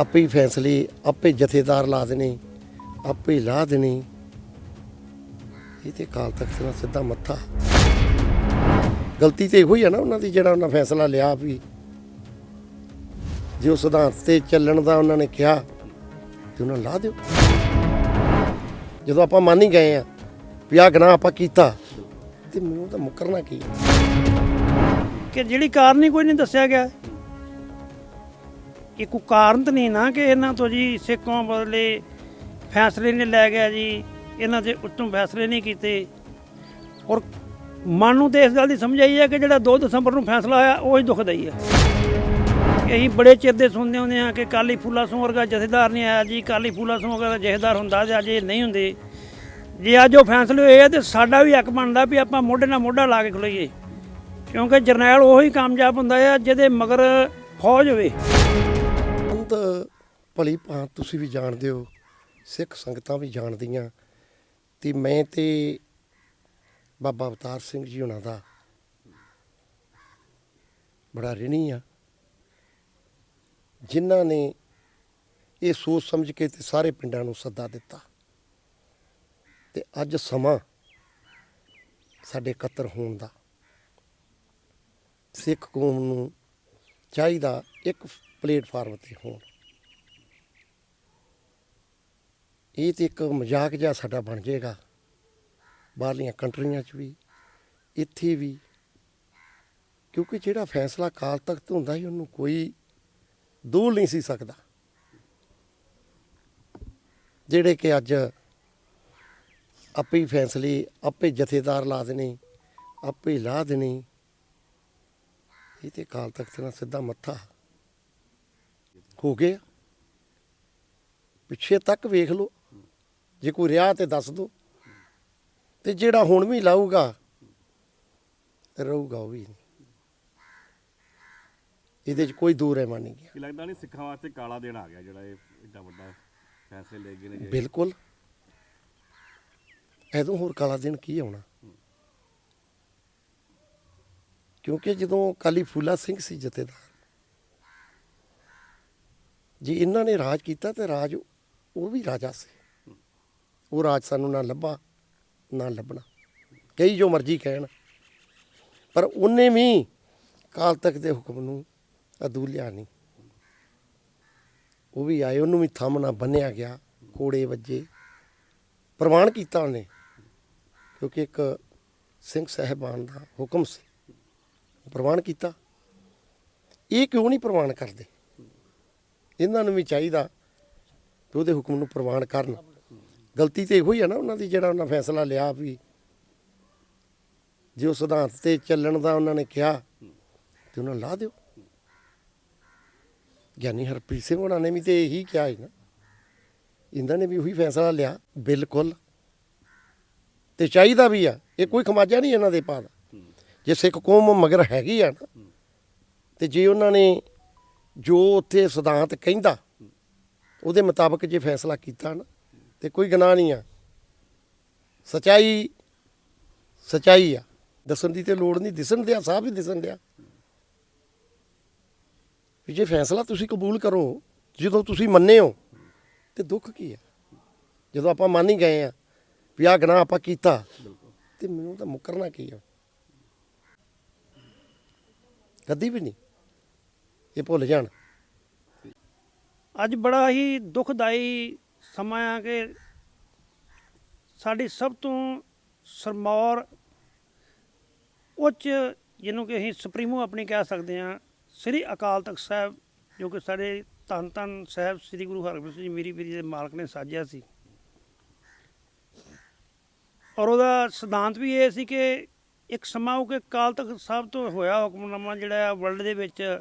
ਆਪੇ ਹੀ ਫੈਸਲੇ, ਆਪੇ ਜਥੇਦਾਰ ਲਾ ਦੇਣੇ, ਆਪੇ ਹੀ ਲਾ ਦੇਣੇ। ਇਹ ਤੇ ਕਾਲ ਤਖਤ ਨਾਲ ਸਿੱਧਾ ਮੱਥਾ। ਗਲਤੀ ਤੇ ਇਹੋ ਹੀ ਆ ਨਾ ਉਹਨਾਂ ਦੀ, ਜਿਹੜਾ ਉਹਨਾਂ ਫੈਸਲਾ ਲਿਆ ਵੀ ਜੇ ਉਹ ਸਿਧਾਂਤ ਤੇ ਚੱਲਣ ਦਾ ਉਹਨਾਂ ਨੇ ਕਿਹਾ, ਤੇ ਉਹਨਾਂ ਨੂੰ ਲਾ ਦਿਓ। ਜਦੋਂ ਆਪਾਂ ਮੰਨ ਹੀ ਗਏ ਆ ਵੀ ਆਹ ਗੁਨਾਹ ਆਪਾਂ ਕੀਤਾ, ਤੇ ਮੈਨੂੰ ਤਾਂ ਮੁਕਰਨਾ ਕੀ ਹੈ? ਕਿ ਜਿਹੜੀ ਕਾਰਨ ਹੀ ਕੋਈ ਨਹੀਂ ਦੱਸਿਆ ਗਿਆ। ਇਹ ਕੋਈ ਕਾਰਨ ਤਾਂ ਨਹੀਂ ਨਾ ਕਿ ਇਹਨਾਂ ਤੋਂ ਜੀ ਸਿੱਖੋਂ ਬਦਲੇ ਫੈਸਲੇ ਨਹੀਂ ਲੈ ਗਿਆ ਜੀ, ਇਹਨਾਂ ਦੇ ਉੱਤੋਂ ਫੈਸਲੇ ਨਹੀਂ ਕੀਤੇ। ਔਰ ਮਨ ਨੂੰ ਤੇ ਇਸ ਗੱਲ ਦੀ ਸਮਝ ਆਈ ਹੈ ਕਿ ਜਿਹੜਾ 2 ਦਸੰਬਰ ਨੂੰ ਫੈਸਲਾ ਹੋਇਆ, ਉਹ ਹੀ ਦੁਖਦਾਈ ਹੈ। ਕਿ ਅਸੀਂ ਬੜੇ ਚਿਰ ਦੇ ਸੁਣਦੇ ਹੁੰਦੇ ਆ ਕਿ ਕਾਲੀ ਫੂਲਾ ਸਿੰਘ ਵਰਗਾ ਜਥੇਦਾਰ ਨਹੀਂ ਆਇਆ ਜੀ, ਕਾਲੀ ਫੂਲਾ ਸਿੰਘ ਵਰਗਾ ਜਥੇਦਾਰ ਹੁੰਦਾ ਤੇ ਅੱਜ ਇਹ ਨਹੀਂ ਹੁੰਦੇ। ਜੇ ਅੱਜ ਉਹ ਫੈਸਲੇ ਹੋਏ ਆ ਤੇ ਸਾਡਾ ਵੀ ਹੱਕ ਬਣਦਾ ਵੀ ਆਪਾਂ ਮੋਢੇ ਨਾਲ ਮੋਢਾ ਲਾ ਕੇ ਖਲੋਈਏ। ਕਿਉਂਕਿ ਜਰਨੈਲ ਉਹੀ ਕਾਮਯਾਬ ਹੁੰਦਾ ਆ ਜਿਹਦੇ ਮਗਰ ਫੌਜ ਹੋਵੇ। ਭਲੀ ਭਾਂ ਤੁਸੀਂ ਵੀ ਜਾਣਦੇ ਹੋ, ਸਿੱਖ ਸੰਗਤਾਂ ਵੀ ਜਾਣਦੀਆਂ। ਤੇ ਮੈਂ ਤੇ ਬਾਬਾ ਅਵਤਾਰ ਸਿੰਘ ਜੀ ਉਹਨਾਂ ਦਾ ਬੜਾ ਰਿਣੀ ਆ। ਜਿਨ੍ਹਾਂ ਨੇ ਇਹ ਸੋਚ ਸਮਝ ਕੇ ਤੇ ਸਾਰੇ ਪਿੰਡਾਂ ਨੂੰ ਸੱਦਾ ਦਿੱਤਾ। ਤੇ ਅੱਜ ਸਮਾਂ ਸਾਡੇ ਇਕੱਤਰ ਹੋਣ ਦਾ। ਸਿੱਖ ਕੌਮ ਨੂੰ ਚਾਹੀਦਾ ਇੱਕ ਪਲੇਟਫਾਰਮ ਤੇ ਹੋਣ। ਇਹ ਤੇ ਇੱਕ ਮਜ਼ਾਕ ਜਿਹਾ ਸਾਡਾ ਬਣ ਜਾਏਗਾ। ਬਾਹਰਲੀਆਂ ਕੰਟਰੀਆਂ 'ਚ ਵੀ, ਇੱਥੇ ਵੀ। ਕਿਉਂਕਿ ਜਿਹੜਾ ਫੈਸਲਾ ਕਾਲ ਤਖਤ ਹੁੰਦਾ ਸੀ, ਉਹਨੂੰ ਕੋਈ ਦੂਰ ਨਹੀਂ ਸੀ ਸਕਦਾ। ਜਿਹੜੇ ਕਿ ਅੱਜ ਆਪੇ ਹੀ ਫੈਸਲੇ, ਆਪੇ ਜਥੇਦਾਰ ਲਾ ਦੇਣੇ, ਆਪੇ ਹੀ ਲਾ ਦੇਣੇ। ਇਹ ਤੇ ਕਾਲ ਤਖਤ ਨਾਲ ਸਿੱਧਾ ਮੱਥਾ ਹੋ ਗਿਆ। ਪਿੱਛੇ ਤੱਕ ਵੇਖ ਲਓ। ਜੇ ਕੋਈ ਰਿਹਾ ਤੇ ਦੱਸ ਦਿਓ ਤੇ ਜਿਹੜਾ ਹੁਣ ਵੀ ਲਾਊਗਾ ਰਹੂਗਾ ਉਹ ਵੀ ਇਹਦੇ 'ਚ ਕੋਈ ਦੂਰ ਰਹਿਮਾ ਨਹੀਂ ਗਿਆ। ਕੀ ਲੱਗਦਾ ਨਹੀਂ ਸਿੱਖਾਂ ਵਾਸਤੇ ਕਾਲਾ ਦਿਨ ਆ ਗਿਆ ਜਿਹੜਾ ਇਹ ਏਡਾ ਵੱਡਾ ਫੈਸਲੇ ਲੈ ਗਏ ਨੇ ਬਿਲਕੁਲ। ਐਦੋਂ ਹੋਰ ਕਾਲਾ ਦਿਨ ਕੀ ਆਉਣਾ? ਕਿਉਂਕਿ ਜਦੋਂ ਕਾਲੀ ਫੂਲਾ ਸਿੰਘ ਸੀ ਜਥੇਦਾਰ ਜੀ ਇਹਨਾਂ ਨੇ ਰਾਜ ਕੀਤਾ ਤੇ ਰਾਜ ਉਹ ਵੀ ਰਾਜਾ ਸੀ। ਉਹ ਰਾਜ ਸਾਨੂੰ ਨਾ ਲੱਭਾ, ਨਾ ਲੱਭਣਾ। ਕਈ ਜੋ ਮਰਜ਼ੀ ਕਹਿਣ। ਪਰ ਉਹਨੇ ਵੀ ਕਾਲ ਤੱਕ ਦੇ ਹੁਕਮ ਨੂੰ ਅਦੂਲਿਆ ਨਹੀਂ। ਉਹ ਵੀ ਆਏ, ਉਹਨੂੰ ਵੀ ਥੰਮ ਨਾ ਬੰਨਿਆ ਗਿਆ, ਕੋੜੇ ਵੱਜੇ। ਪ੍ਰਮਾਣ ਕੀਤਾ ਉਹਨੇ, ਕਿਉਂਕਿ ਇੱਕ ਸਿੰਘ ਸਾਹਿਬਾਨ ਦਾ ਹੁਕਮ ਸੀ। ਪ੍ਰਮਾਣ ਕੀਤਾ। ਇਹ ਕਿਉਂ ਨਹੀਂ ਪ੍ਰਮਾਣ ਕਰਦੇ? ਇਹਨਾਂ ਨੂੰ ਵੀ ਚਾਹੀਦਾ ਕਿ ਉਹਦੇ ਹੁਕਮ ਨੂੰ ਪ੍ਰਮਾਣ ਕਰਨ। ਗਲਤੀ ਤੇ ਇਹੋ ਹੀ ਆ ਨਾ ਉਹਨਾਂ ਦੀ ਜਿਹੜਾ ਉਹਨਾਂ ਫੈਸਲਾ ਲਿਆ ਵੀ ਜੇ ਉਹ ਸਿਧਾਂਤ ਤੇ ਚੱਲਣ ਦਾ ਉਹਨਾਂ ਨੇ ਕਿਹਾ, ਤੇ ਉਹਨਾਂ ਨੂੰ ਲਾ ਦਿਓ। ਗਿਆਨੀ ਹਰਪ੍ਰੀਤ ਸਿੰਘ ਉਹਨਾਂ ਨੇ ਵੀ ਤੇ ਇਹੀ ਕਿਹਾ ਹੈ ਨਾ। ਇਹਨਾਂ ਨੇ ਵੀ ਉਹੀ ਫੈਸਲਾ ਲਿਆ, ਬਿਲਕੁਲ। ਤੇ ਚਾਹੀਦਾ ਵੀ ਆ, ਇਹ ਕੋਈ ਖਮਾਜਾ ਨਹੀਂ ਇਹਨਾਂ ਦੇ ਪਾ ਦਾ ਜੇ ਸਿੱਖ ਕੌਮ ਮਗਰ ਹੈਗੀ ਆ ਨਾ, ਤੇ ਜੇ ਉਹਨਾਂ ਨੇ ਜੋ ਉੱਥੇ ਸਿਧਾਂਤ ਕਹਿੰਦਾ, ਉਹਦੇ ਮੁਤਾਬਕ ਜੇ ਫੈਸਲਾ ਕੀਤਾ ਨਾ ਤੇ ਕੋਈ ਗੁਨਾਹ ਨਹੀਂ ਆ। ਸਚਾਈ ਸਚਾਈ ਆ। ਦੱਸਣ ਦੀ ਤੇ ਲੋੜ ਨਹੀਂ, ਦਿਸਣ ਦਿਆ ਸਾਹ ਵੀ ਦਿਸਣ ਦਿਆ। ਵੀ ਜੇ ਫੈਸਲਾ ਤੁਸੀਂ ਕਬੂਲ ਕਰੋ, ਜਦੋਂ ਤੁਸੀਂ ਮੰਨੇ ਹੋ, ਤੇ ਦੁੱਖ ਕੀ ਆ? ਜਦੋਂ ਆਪਾਂ ਮੰਨ ਹੀ ਗਏ ਆ ਵੀ ਆਹ ਗੁਨਾਹ ਆਪਾਂ ਕੀਤਾ, ਤੇ ਮੈਨੂੰ ਤਾਂ ਮੁਕਰਨਾ ਕੀ ਆ? ਕਦੀ ਵੀ ਨਹੀਂ। ਇਹ ਭੁੱਲ ਜਾਣ। ਅੱਜ ਬੜਾ ਹੀ ਦੁਖਦਾਈ ਸਮਾਂ ਆ ਕਿ ਸਾਡੀ ਸਭ ਤੋਂ ਸਰਮੌਰ ਉੱਚ ਜਿਹਨੂੰ ਕਿ ਅਸੀਂ ਸੁਪਰੀਮੋ ਆਪਣੀ ਕਹਿ ਸਕਦੇ ਹਾਂ, ਸ੍ਰੀ ਅਕਾਲ ਤਖਤ ਸਾਹਿਬ, ਜੋ ਕਿ ਸਾਡੇ ਧੰਨ ਧੰਨ ਸਾਹਿਬ ਸ੍ਰੀ ਗੁਰੂ ਹਰਗੋਬਿੰਦ ਸਿੰਘ ਜੀ ਮੇਰੀ ਪੀਰੀ ਦੇ ਮਾਲਕ ਨੇ ਸਾਜਿਆ ਸੀ। ਔਰ ਉਹਦਾ ਸਿਧਾਂਤ ਵੀ ਇਹ ਸੀ ਕਿ ਇੱਕ ਸਮਾਂ ਉਹ ਕਿ ਅਕਾਲ ਤਖਤ ਸਾਹਿਬ ਤੋਂ ਹੋਇਆ ਹੁਕਮਨਾਮਾ ਜਿਹੜਾ ਹੈ ਵਰਲਡ ਦੇ ਵਿੱਚ,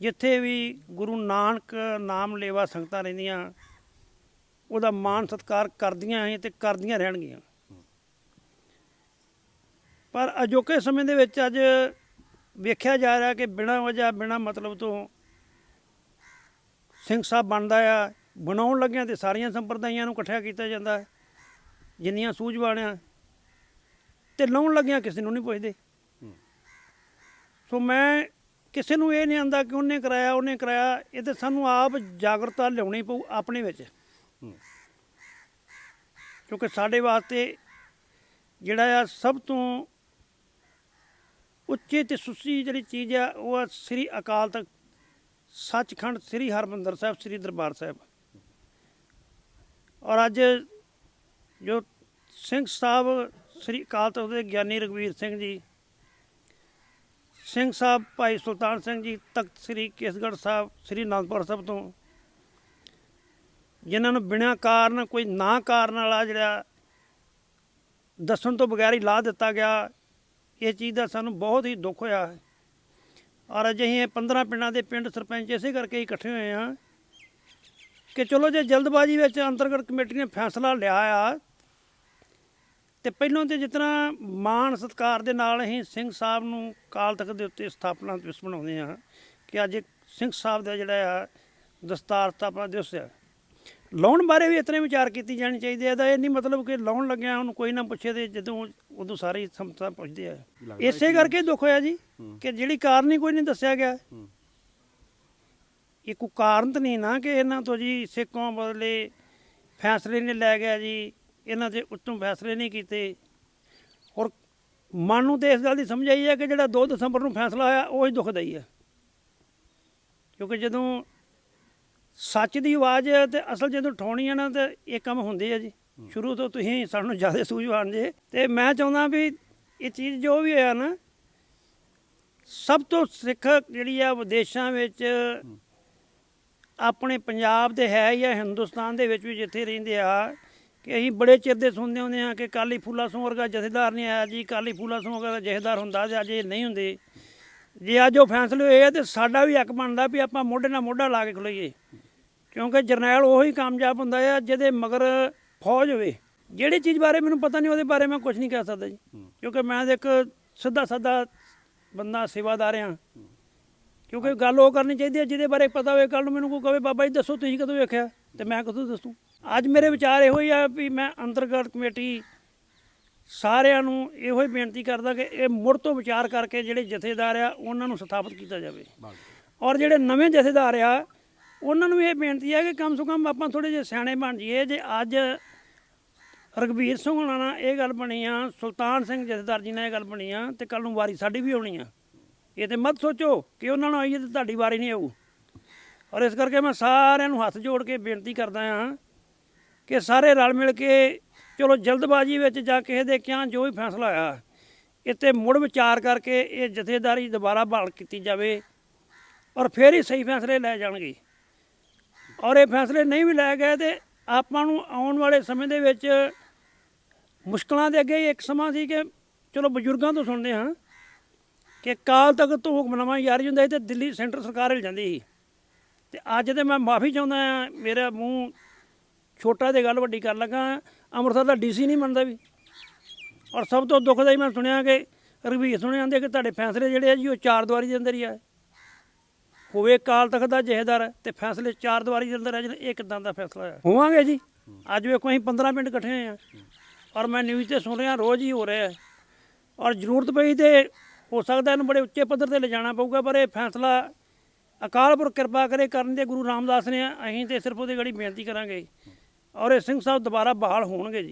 ਜਿੱਥੇ ਵੀ ਗੁਰੂ ਨਾਨਕ ਨਾਮ ਲੇਵਾ ਸੰਗਤਾਂ ਰਹਿੰਦੀਆਂ ਉਹਦਾ ਮਾਣ ਸਤਿਕਾਰ ਕਰਦੀਆਂ ਹੈ ਤੇ ਕਰਦੀਆਂ ਰਹਿਣਗੀਆਂ। ਪਰ ਅਜੋਕੇ ਸਮੇਂ ਦੇ ਵਿੱਚ ਅੱਜ ਵੇਖਿਆ ਜਾ ਰਿਹਾ ਕਿ ਬਿਨਾਂ ਵਜ੍ਹਾ, ਬਿਨਾਂ ਮਤਲਬ ਤੋਂ ਸਿੰਘ ਸਾਹਿਬ ਬਣਦਾ ਆ, ਬਣਾਉਣ ਲੱਗਿਆਂ ਤੇ ਸਾਰੀਆਂ ਸੰਪਰਦਾਇਆਂ ਨੂੰ ਇਕੱਠਿਆ ਕੀਤਾ ਜਾਂਦਾ ਹੈ, ਜਿੰਨੀਆਂ ਸੂਝਵਾਨ ਆ, ਤੇ ਲਾਉਣ ਲੱਗਿਆਂ ਕਿਸੇ ਨੂੰ ਨਹੀਂ ਪੁੱਛਦੇ। ਸੋ ਮੈਂ ਕਿਸੇ ਨੂੰ ਇਹ ਨਹੀਂ ਆਂਦਾ ਕਿ ਉਹਨੇ ਕਰਾਇਆ ਉਹਨੇ ਕਰਾਇਆ, ਇਹ ਤੇ ਸਾਨੂੰ ਆਪ ਜਾਗਰਤਾ ਲਿਆਉਣੀ ਪਊ ਆਪਣੇ ਵਿੱਚ। ਕਿਉਂਕਿ ਸਾਡੇ ਵਾਸਤੇ ਜਿਹੜਾ ਆ ਸਭ ਤੋਂ ਉੱਚੀ ਤੇ ਸੁੱਚੀ ਜਿਹੜੀ ਚੀਜ਼ ਆ, ਉਹ ਆ ਸ੍ਰੀ ਅਕਾਲ ਤਖਤ ਸੱਚਖੰਡ ਸ੍ਰੀ ਹਰਮੰਦਰ ਸਾਹਿਬ, ਸ੍ਰੀ ਦਰਬਾਰ ਸਾਹਿਬ। ਔਰ ਅੱਜ ਜੋ ਸਿੰਘ ਸਾਹਿਬ, ਸ੍ਰੀ ਅਕਾਲ ਤਖਤ ਦੇ ਗਿਆਨੀ ਰਗਵੀਰ ਸਿੰਘ ਜੀ, ਸਿੰਘ ਸਾਹਿਬ ਭਾਈ ਸੁਲਤਾਨ ਸਿੰਘ ਜੀ, ਤਖਤ ਸ੍ਰੀ ਕੇਸਗੜ੍ਹ ਸਾਹਿਬ, ਸ੍ਰੀ ਅਨੰਦਪੁਰ ਸਾਹਿਬ ਤੋਂ ਜਿਨ੍ਹਾਂ ਨੂੰ ਬਿਨਾਂ ਕਾਰਨ, ਕੋਈ ਨਾ ਕਾਰਨ ਵਾਲਾ ਜਿਹੜਾ ਦੱਸਣ ਤੋਂ ਬਗੈਰ ਹੀ ਲਾ ਦਿੱਤਾ ਗਿਆ, ਇਹ ਚੀਜ਼ ਦਾ ਸਾਨੂੰ ਬਹੁਤ ਹੀ ਦੁੱਖ ਹੋਇਆ ਹੈ। ਔਰ ਅੱਜ ਅਸੀਂ ਇਹ 15 ਪਿੰਡਾਂ ਦੇ ਪਿੰਡ ਸਰਪੰਚ ਇਸੇ ਕਰਕੇ ਇਕੱਠੇ ਹੋਏ ਆ ਕਿ ਚਲੋ ਜੇ ਜਲਦਬਾਜ਼ੀ ਵਿੱਚ ਅੰਤਰਗਤ ਕਮੇਟੀ ਨੇ ਫੈਸਲਾ ਲਿਆ ਆ, ਤੇ ਪਹਿਲਾਂ ਤੇ ਜਿਤਨਾ ਮਾਣ ਸਤਕਾਰ ਦੇ ਨਾਲ ਅਸੀਂ ਸਿੰਘ ਸਾਹਿਬ ਨੂੰ ਕਾਲ ਤਖਤ ਦੇ ਉੱਤੇ ਸਥਾਪਨਾ ਦਿਵਸ ਬਣਾਉਂਦੇ ਆ ਕਿ ਅੱਜ ਸਿੰਘ ਸਾਹਿਬ ਦਾ ਜਿਹੜਾ ਆ ਦਸਤਾਰ ਸਥਾਪਨਾ ਦਿਵਸ ਆ। ਲਾਉਣ ਬਾਰੇ ਵੀ ਇਤਨੇ ਵਿਚਾਰ ਕੀਤੀ ਜਾਣੀ ਚਾਹੀਦੀ ਹੈ ਇਹਦਾ ਇਹ ਨਹੀਂ ਮਤਲਬ ਕਿ ਲਾਉਣ ਲੱਗਿਆ ਉਹਨੂੰ ਕੋਈ ਨਾ ਪੁੱਛੇ ਤੇ ਜਦੋਂ ਉਦੋਂ ਸਾਰੇ ਸਮਤਾ ਪੁੱਛਦੇ ਆ। ਇਸੇ ਕਰਕੇ ਦੁੱਖ ਹੋਇਆ ਜੀ ਕਿ ਜਿਹੜੀ ਕਾਰਨ ਹੀ ਕੋਈ ਨਹੀਂ ਦੱਸਿਆ ਗਿਆ। ਇਹ ਕੋਈ ਕਾਰਨ ਤਾਂ ਨਹੀਂ ਨਾ ਕਿ ਇਹਨਾਂ ਤੋਂ ਜੀ ਸਿੱਖੋਂ ਬਦਲੇ ਫੈਸਲੇ ਨਹੀਂ ਲੈ ਗਿਆ ਜੀ ਇਹਨਾਂ ਦੇ ਉੱਤੋਂ ਫੈਸਲੇ ਨਹੀਂ ਕੀਤੇ। ਔਰ ਮਨ ਨੂੰ ਤੇ ਇਸ ਗੱਲ ਦੀ ਸਮਝ ਆਈ ਹੈ ਕਿ ਜਿਹੜਾ 2 ਦਸੰਬਰ ਨੂੰ ਫੈਸਲਾ ਹੋਇਆ ਉਹ ਹੀ ਦੁਖਦਾਈ ਹੈ। ਕਿਉਂਕਿ ਜਦੋਂ ਸੱਚ ਦੀ ਆਵਾਜ਼ ਤੇ ਅਸਲ ਜਦੋਂ ਠਾਉਣੀ ਹੈ ਨਾ ਤੇ ਇਹ ਕੰਮ ਹੁੰਦੇ ਆ ਜੀ। ਸ਼ੁਰੂ ਤੋਂ ਤੁਸੀਂ ਸਾਨੂੰ ਜ਼ਿਆਦਾ ਸੂਝਵਾਨ ਜੇ ਤੇ ਮੈਂ ਚਾਹੁੰਦਾ ਵੀ ਇਹ ਚੀਜ਼ ਜੋ ਵੀ ਹੋਇਆ ਨਾ ਸਭ ਤੋਂ ਸਿੱਖ ਜਿਹੜੀ ਆ ਵਿਦੇਸ਼ਾਂ ਵਿੱਚ ਆਪਣੇ ਪੰਜਾਬ ਦੇ ਹੈ ਜਾਂ ਹਿੰਦੁਸਤਾਨ ਦੇ ਵਿੱਚ ਵੀ ਜਿੱਥੇ ਰਹਿੰਦੇ ਆ ਕਿ ਅਸੀਂ ਬੜੇ ਚਿਰ ਦੇ ਸੁਣਦੇ ਹੁੰਦੇ ਆ ਕਿ ਕਾਲੀ ਫੂਲਾ ਸਿੰਘ ਵਰਗਾ ਜਥੇਦਾਰ ਨਹੀਂ ਆਇਆ ਜੀ ਕਾਲੀ ਫੂਲਾ ਸਿੰਘ ਵਰਗਾ ਜਥੇਦਾਰ ਹੁੰਦਾ ਤੇ ਅੱਜ ਇਹ ਨਹੀਂ ਹੁੰਦੇ। ਜੇ ਅੱਜ ਉਹ ਫੈਸਲੇ ਹੋਏ ਆ ਤੇ ਸਾਡਾ ਵੀ ਹੱਕ ਬਣਦਾ ਵੀ ਆਪਾਂ ਮੋਢੇ ਨਾਲ ਮੋਢਾ ਲਾ ਕੇ ਖਲੋਈਏ। ਕਿਉਂਕਿ ਜਰਨੈਲ ਉਹੀ ਕਾਮਯਾਬ ਹੁੰਦਾ ਆ ਜਿਹਦੇ ਮਗਰ ਫੌਜ ਹੋਵੇ। ਜਿਹੜੀ ਚੀਜ਼ ਬਾਰੇ ਮੈਨੂੰ ਪਤਾ ਨਹੀਂ ਉਹਦੇ ਬਾਰੇ ਮੈਂ ਕੁਝ ਨਹੀਂ ਕਹਿ ਸਕਦਾ ਜੀ। ਕਿਉਂਕਿ ਮੈਂ ਇੱਕ ਸਿੱਧਾ ਸਾਦਾ ਬੰਦਾ ਸੇਵਾਦਾਰ ਆ। ਕਿਉਂਕਿ ਗੱਲ ਉਹ ਕਰਨੀ ਚਾਹੀਦੀ ਹੈ ਜਿਹਦੇ ਬਾਰੇ ਪਤਾ ਹੋਵੇ। ਕੱਲ ਨੂੰ ਮੈਨੂੰ ਕੋਈ ਕਹੇ ਬਾਬਾ ਜੀ ਦੱਸੋ ਤੁਸੀਂ ਕਦੋਂ ਵੇਖਿਆ? ਤੇ ਮੈਂ ਕਦੋਂ ਦੱਸੂ? ਅੱਜ ਮੇਰੇ ਵਿਚਾਰ ਇਹੋ ਹੀ ਆ ਵੀ ਮੈਂ ਅੰਤਰਗਤ ਕਮੇਟੀ ਸਾਰਿਆਂ ਨੂੰ ਇਹੋ ਹੀ ਬੇਨਤੀ ਕਰਦਾ ਕਿ ਇਹ ਮੁੜ ਤੋਂ ਵਿਚਾਰ ਕਰਕੇ ਜਿਹੜੇ ਜਥੇਦਾਰ ਆ ਉਹਨਾਂ ਨੂੰ ਸਥਾਪਿਤ ਕੀਤਾ ਜਾਵੇ। ਔਰ ਜਿਹੜੇ ਨਵੇਂ ਜਥੇਦਾਰ ਆ ਉਹਨਾਂ ਨੂੰ ਇਹ ਬੇਨਤੀ ਹੈ ਕਿ ਕਮ ਸੋ ਕਮ ਆਪਾਂ ਥੋੜੇ ਜਿਹੇ ਸਿਆਣੇ ਬਣ ਜਾਈਏ। ਜੇ ਅੱਜ ਰਗਵੀਰ ਸਿੰਘ ਹੋਣਾ ਨਾਲ ਇਹ ਗੱਲ ਬਣੀ ਆ, ਸੁਲਤਾਨ ਸਿੰਘ ਜਥੇਦਾਰ ਜੀ ਨਾਲ ਇਹ ਗੱਲ ਬਣੀ ਆ, ਤੇ ਕੱਲ ਨੂੰ ਵਾਰੀ ਸਾਡੀ ਵੀ ਆਉਣੀ ਆ। ਇਹ ਤੇ ਮਤ ਸੋਚੋ ਕਿ ਉਹਨਾਂ ਨੂੰ ਆਈਏ ਤੇ ਤੁਹਾਡੀ ਵਾਰੀ ਨਹੀਂ ਆਊ। ਔਰ ਇਸ ਕਰਕੇ ਮੈਂ ਸਾਰਿਆਂ ਨੂੰ ਹੱਥ ਜੋੜ ਕੇ ਬੇਨਤੀ ਕਰਦਾ ਹਾਂ ਕਿ ਸਾਰੇ ਰਲ ਮਿਲ ਕੇ ਚਲੋ ਜਲਦਬਾਜ਼ੀ ਵਿੱਚ ਜਾ ਕਿਸੇ ਦੇ ਕਿਹਾ ਜੋ ਵੀ ਫੈਸਲਾ ਆਇਆ ਇੱਥੇ ਮੁੜ ਵਿਚਾਰ ਕਰਕੇ ਇਹ ਜਥੇਦਾਰੀ ਦੁਬਾਰਾ ਬਹਾਲ ਕੀਤੀ ਜਾਵੇ ਔਰ ਫਿਰ ਹੀ ਸਹੀ ਫੈਸਲੇ ਲੈ ਜਾਣਗੇ। ਔਰ ਇਹ ਫੈਸਲੇ ਨਹੀਂ ਵੀ ਲੈ ਗਏ ਤੇ ਆਪਾਂ ਨੂੰ ਆਉਣ ਵਾਲੇ ਸਮੇਂ ਦੇ ਵਿੱਚ ਮੁਸ਼ਕਲਾਂ ਦੇ ਅੱਗੇ ਇੱਕ ਸਮਾਂ ਸੀ ਕਿ ਚਲੋ ਬਜ਼ੁਰਗਾਂ ਤੋਂ ਸੁਣਦੇ ਹਾਂ ਕਿ ਕਾਲ ਤੱਕ ਤੋਂ ਹੁਕਮਨਾਮਾ ਜਾਰੀ ਹੁੰਦਾ ਸੀ ਤੇ ਦਿੱਲੀ ਸੈਂਟਰ ਸਰਕਾਰ ਹਿਲ ਜਾਂਦੀ ਸੀ। ਤੇ ਅੱਜ ਤੇ ਮੈਂ ਮਾਫੀ ਚਾਹੁੰਦਾ ਹਾਂ, ਮੇਰਾ ਮੂੰਹ ਛੋਟਾ ਦੇ ਗੱਲ ਵੱਡੀ ਕਰ ਲੱਗਾ ਅੰਮ੍ਰਿਤਸਰ ਦਾ ਡੀਸੀ ਨਹੀਂ ਮੰਨਦਾ ਵੀ। ਔਰ ਸਭ ਤੋਂ ਦੁਖਦਾਈ ਮੈਂ ਸੁਣਿਆ ਕਿ ਰਘਵੀਰ ਸੁਣਿਆ ਜਾਂਦੇ ਕਿ ਤੁਹਾਡੇ ਫੈਸਲੇ ਜਿਹੜੇ ਆ ਜੀ ਉਹ ਚਾਰ ਦੁਆਰੀ ਦੇ ਅੰਦਰ ਹੀ ਆ। ਹੋਵੇ ਕਾਲ ਤਖਤ ਦਾ ਜਹੇਦਾਰ ਤੇ ਫੈਸਲੇ ਚਾਰ ਦੀਵਾਰੀ ਦੇ ਅੰਦਰ ਆ ਜਿਹੜੇ ਇਹ ਕਿਦਾਂ ਦਾ ਫੈਸਲਾ ਹੈ ਹੋਵਾਂਗੇ ਜੀ। ਅੱਜ ਵੇਖੋ ਅਸੀਂ 15 ਮਿੰਟ ਇਕੱਠੇ ਹੋਏ ਆ ਔਰ ਮੈਂ ਨਿਊਜ਼ ਤੇ ਸੁਣ ਰਿਹਾ ਰੋਜ਼ ਹੀ ਹੋ ਰਿਹਾ ਔਰ ਜ਼ਰੂਰਤ ਪਈ ਤੇ ਹੋ ਸਕਦਾ ਇਹਨੂੰ ਬੜੇ ਉੱਚੇ ਪੱਧਰ ਤੇ ਲਿਜਾਣਾ ਪਊਗਾ ਪਰ ਇਹ ਫੈਸਲਾ ਅਕਾਲ ਪੁਰਖ ਕਿਰਪਾ ਕਰੇ ਕਰਨ ਦੇ ਗੁਰੂ ਰਾਮਦਾਸ ਨੇ ਅਸੀਂ ਤੇ ਸਿਰਫ ਉਹਦੇ ਗੜੀ ਬੇਨਤੀ ਕਰਾਂਗੇ। ਔਰ ਇਹ ਸਿੰਘ ਸਾਹਿਬ ਦੁਬਾਰਾ ਬਹਾਲ ਹੋਣਗੇ ਜੀ।